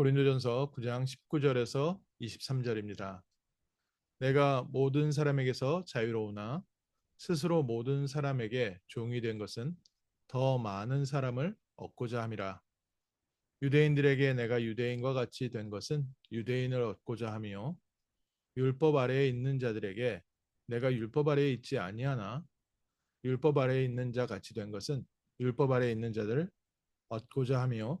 고린도전서 9장 19절에서 23절입니다. 내가 모든 사람에게서 자유로우나 스스로 모든 사람에게 종이 된 것은 더 많은 사람을 얻고자 함이라. 유대인들에게 내가 유대인과 같이 된 것은 유대인을 얻고자 하며 율법 아래에 있는 자들에게 내가 율법 아래에 있지 아니하나 율법 아래에 있는 자 같이 된 것은 율법 아래에 있는 자들을 얻고자 하며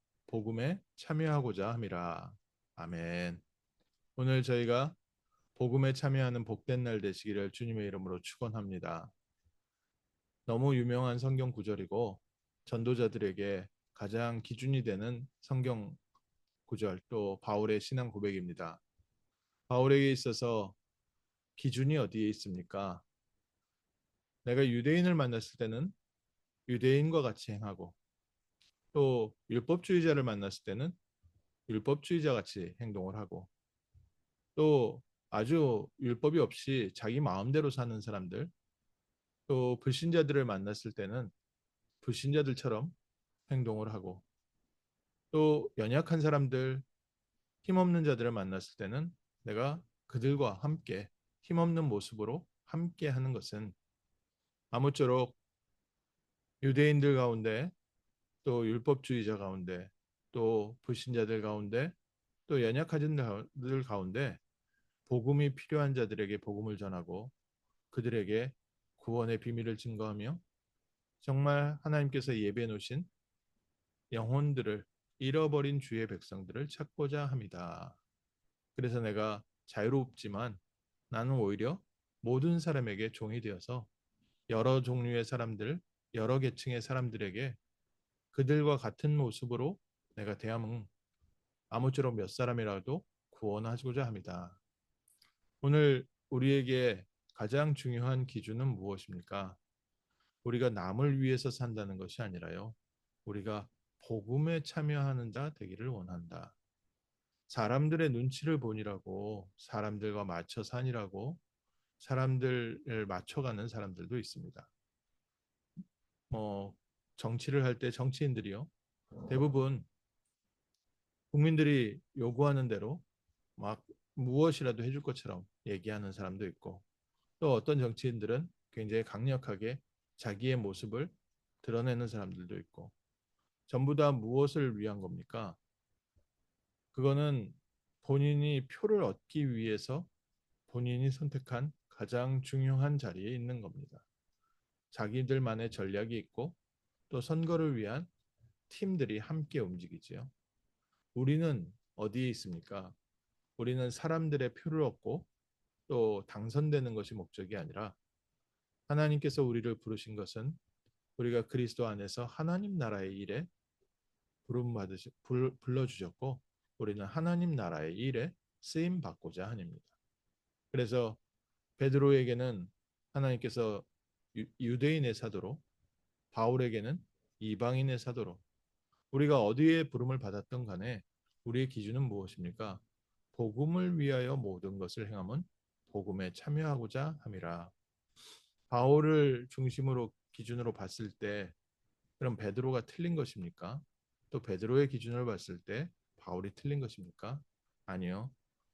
복음에 참여하고자 함이라. 아멘. 오늘 저희가 복음에 참여하는 복된 날 되시기를 주님의 이름으로 축원합니다. 너무 유명한 성경 구절이고 전도자들에게 가장 기준이 되는 성경 구절 또 바울의 신앙 고백입니다. 바울에게 있어서 기준이 어디에 있습니까? 내가 유대인을 만났을 때는 유대인과 같이 행하고 또 율법주의자를 만났을 때는 율법주의자 같이 행동을 하고 또 아주 율법이 없이 자기 마음대로 사는 사람들 또 불신자들을 만났을 때는 불신자들처럼 행동을 하고 또 연약한 사람들 힘없는 자들을 만났을 때는 내가 그들과 함께 힘없는 모습으로 함께 하는 것은 아무쪼록 유대인들 가운데 또 율법주의자 가운데 또 불신자들 가운데 또 연약한 자들 가운데 복음이 필요한 자들에게 복음을 전하고 그들에게 구원의 비밀을 증거하며 정말 하나님께서 예배해 놓으신 영혼들을 잃어버린 주의 백성들을 찾고자 합니다. 그래서 내가 자유롭지만 나는 오히려 모든 사람에게 종이 되어서 여러 종류의 사람들, 여러 계층의 사람들에게 그들과 같은 모습으로 내가 대함은 아무쪼록 몇 사람이라도 구원하고자 합니다. 오늘 우리에게 가장 중요한 기준은 무엇입니까? 우리가 남을 위해서 산다는 것이 아니라요. 우리가 복음에 참여하는 자 되기를 원한다. 사람들의 눈치를 보니라고 사람들과 맞춰 사니라고 사람들을 맞춰가는 사람들도 있습니다. 뭐 정치를 할 때 정치인들이요 대부분 국민들이 요구하는 대로 막 무엇이라도 해줄 것처럼 얘기하는 사람도 있고 또 어떤 정치인들은 굉장히 강력하게 자기의 모습을 드러내는 사람들도 있고 전부 다 무엇을 위한 겁니까? 그거는 본인이 표를 얻기 위해서 본인이 선택한 가장 중요한 자리에 있는 겁니다. 자기들만의 전략이 있고 또 선거를 위한 팀들이 함께 움직이지요. 우리는 어디에 있습니까? 우리는 사람들의 표를 얻고 또 당선되는 것이 목적이 아니라 하나님께서 우리를 부르신 것은 우리가 그리스도 안에서 하나님 나라의 일에 부름 받으시 불러 주셨고 우리는 하나님 나라의 일에 쓰임 받고자 하십니다. 그래서 베드로에게는 하나님께서 유대인의 사도로 바울에게는 이방인의 사도로 우리가 어디에 부름을 받았던 간에 우리의 기준은 무엇입니까? 복음을 위하여 모든 것을 행함은 복음에 참여하고자 함이라. 바울을 중심으로 기준으로 봤을 때 그럼 베드로가 틀린 것입니까? 또 베드로의 기준을 봤을 때 바울이 틀린 것입니까? 아니요.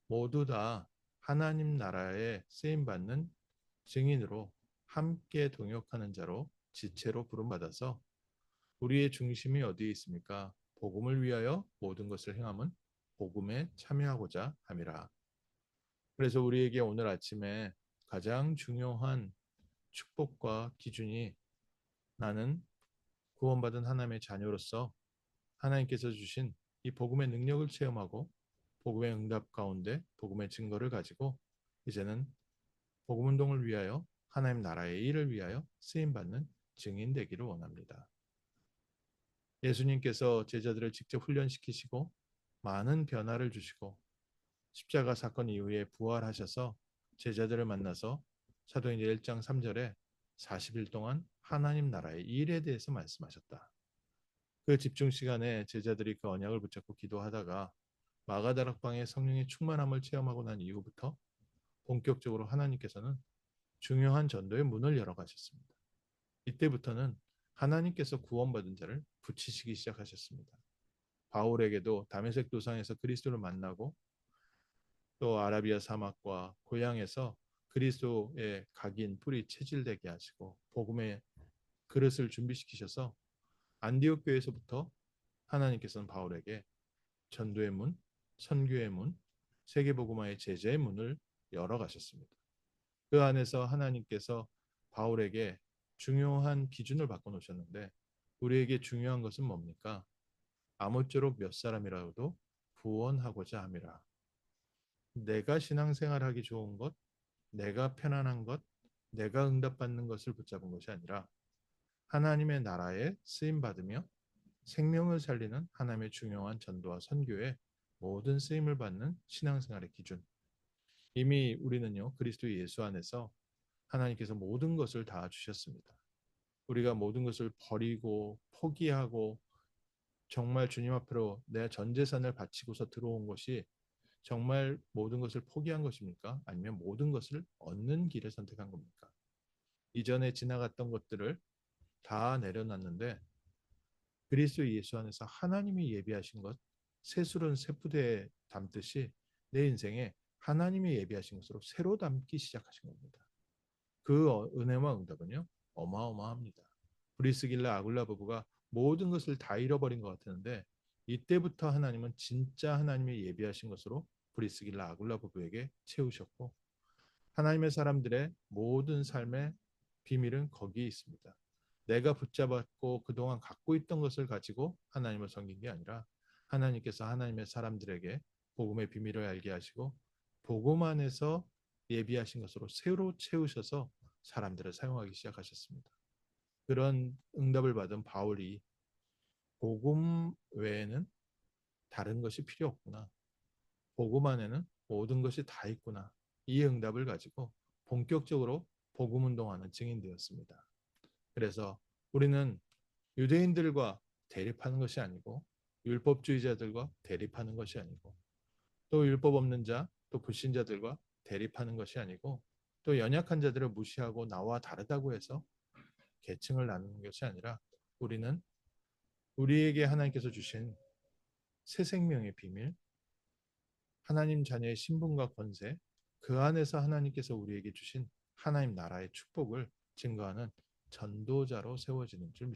모두 다 하나님 나라에 쓰임 받는 증인으로 함께 동역하는 자로 지체로 부름받아서 우리의 중심이 어디에 있습니까? 복음을 위하여 모든 것을 행함은 복음에 참여하고자 함이라. 그래서 우리에게 오늘 아침에 가장 중요한 축복과 기준이 나는 구원받은 하나님의 자녀로서 하나님께서 주신 이 복음의 능력을 체험하고 복음의 응답 가운데 복음의 증거를 가지고 이제는 복음 운동을 위하여 하나님 나라의 일을 위하여 쓰임 받는 증인 되기를 원합니다. 예수님께서 제자들을 직접 훈련시키시고 많은 변화를 주시고 십자가 사건 이후에 부활하셔서 제자들을 만나서 사도행전 1장 3절에 40일 동안 하나님 나라의 일에 대해서 말씀하셨다. 그 집중 시간에 제자들이 그 언약을 붙잡고 기도하다가 마가다락방의 성령의 충만함을 체험하고 난 이후부터 본격적으로 하나님께서는 중요한 전도의 문을 열어 가셨습니다. 이때부터는 하나님께서 구원받은 자를 붙이시기 시작하셨습니다. 바울에게도 다메섹 도상에서 그리스도를 만나고 또 아라비아 사막과 고향에서 그리스도의 각인 뿌리 체질되게 하시고 복음의 그릇을 준비시키셔서 안디옥 교회에서부터 하나님께서는 바울에게 전도의 문, 선교의 문, 세계복음화의 제자의 문을 열어 가셨습니다. 그 안에서 하나님께서 바울에게 중요한 기준을 바꿔 놓으셨는데 우리에게 중요한 것은 뭡니까? 아무쪼록 몇 사람이라도 구원하고자 함이라. 내가 신앙생활하기 좋은 것, 내가 편안한 것, 내가 응답받는 것을 붙잡은 것이 아니라 하나님의 나라에 쓰임 받으며 생명을 살리는 하나님의 중요한 전도와 선교에 모든 쓰임을 받는 신앙생활의 기준. 이미 우리는요 그리스도 예수 안에서 하나님께서 모든 것을 다 주셨습니다. 우리가 모든 것을 버리고 포기하고 정말 주님 앞으로 내 전 재산을 바치고서 들어온 것이 정말 모든 것을 포기한 것입니까? 아니면 모든 것을 얻는 길을 선택한 겁니까? 이전에 지나갔던 것들을 다 내려놨는데 그리스도 예수 안에서 하나님이 예비하신 것 새술은 새푸대에 담듯이 내 인생에 하나님이 예비하신 것으로 새로 담기 시작하신 겁니다. 그 어, 은혜와 응답은요 어마어마합니다. 브리스길라 아굴라 부부가 모든 것을 다 잃어버린 것 같았는데 이때부터 하나님은 진짜 하나님이 예비하신 것으로 브리스길라 아굴라 부부에게 채우셨고 하나님의 사람들의 모든 삶의 비밀은 거기에 있습니다. 내가 붙잡았고 그동안 갖고 있던 것을 가지고 하나님을 섬긴 게 아니라 하나님께서 하나님의 사람들에게 복음의 비밀을 알게 하시고 복음 안에서 예비하신 것으로 새로 채우셔서 사람들을 사용하기 시작하셨습니다. 그런 응답을 받은 바울이 복음 외에는 다른 것이 필요 없구나. 복음 안에는 모든 것이 다 있구나. 이 응답을 가지고 본격적으로 복음 운동하는 증인되었습니다. 그래서 우리는 유대인들과 대립하는 것이 아니고 율법주의자들과 대립하는 것이 아니고 또 율법 없는 자, 또 불신자들과 대립하는 것이 아니고 또 연약한 자들을 무시하고 나와 다르다고 해서 계층을 나누는 것이 아니라 우리는 우리에게 하나님께서 주신 새 생명의 비밀, 하나님 자녀의 신분과 권세, 그 안에서 하나님께서 우리에게 주신 하나님 나라의 축복을 증거하는 전도자로 세워지는 줄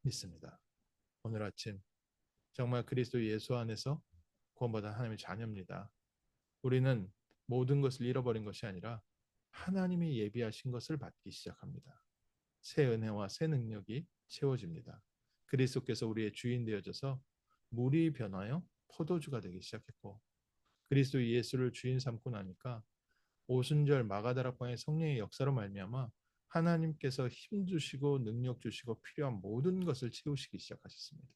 믿습니다. 오늘 아침 정말 그리스도 예수 안에서 구원받은 하나님의 자녀입니다. 우리는 모든 것을 잃어버린 것이 아니라 하나님이 예비하신 것을 받기 시작합니다. 새 은혜와 새 능력이 채워집니다. 그리스도께서 우리의 주인 되어져서 물이 변하여 포도주가 되기 시작했고 그리스도 예수를 주인 삼고 나니까 오순절 마가다락방의 성령의 역사로 말미암아 하나님께서 힘 주시고 능력 주시고 필요한 모든 것을 채우시기 시작하셨습니다.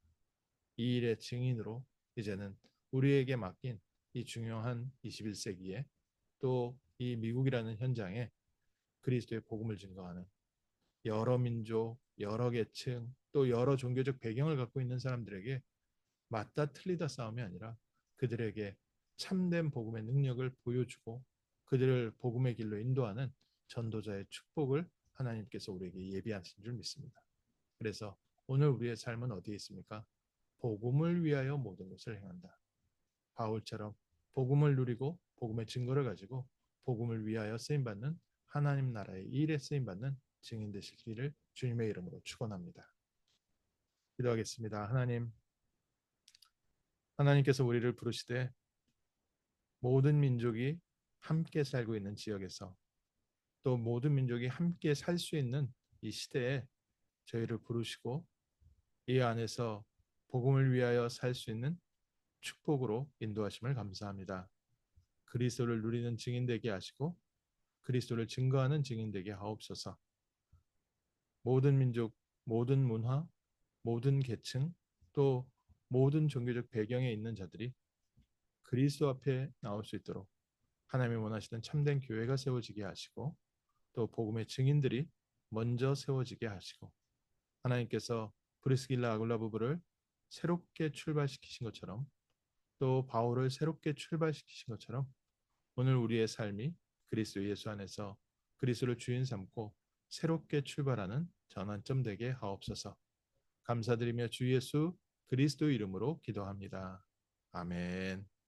이 일의 증인으로 이제는 우리에게 맡긴 이 중요한 21세기에 또 이 미국이라는 현장에 그리스도의 복음을 증거하는 여러 민족, 여러 계층, 또 여러 종교적 배경을 갖고 있는 사람들에게 맞다 틀리다 싸움이 아니라 그들에게 참된 복음의 능력을 보여주고 그들을 복음의 길로 인도하는 전도자의 축복을 하나님께서 우리에게 예비하신 줄 믿습니다. 그래서 오늘 우리의 삶은 어디에 있습니까? 복음을 위하여 모든 것을 행한다. 바울처럼 복음을 누리고 복음의 증거를 가지고 복음을 위하여 쓰임 받는 하나님 나라의 일에 쓰임 받는 증인 되시기를 주님의 이름으로 축원합니다. 기도하겠습니다. 하나님 하나님께서 우리를 부르시되 모든 민족이 함께 살고 있는 지역에서 또 모든 민족이 함께 살 수 있는 이 시대에 저희를 부르시고 이 안에서 복음을 위하여 살 수 있는 축복으로 인도하심을 감사합니다. 그리스도를 누리는 증인 되게 하시고 그리스도를 증거하는 증인 되게 하옵소서. 모든 민족, 모든 문화, 모든 계층, 또 모든 종교적 배경에 있는 자들이 그리스도 앞에 나올 수 있도록 하나님이 원하시는 참된 교회가 세워지게 하시고 또 복음의 증인들이 먼저 세워지게 하시고 하나님께서 브리스길라 아굴라 부부를 새롭게 출발시키신 것처럼 또 바울을 새롭게 출발시키신 것처럼 오늘 우리의 삶이 그리스도 예수 안에서 그리스도를 주인 삼고 새롭게 출발하는 전환점 되게 하옵소서. 감사드리며 주 예수 그리스도 이름으로 기도합니다. 아멘.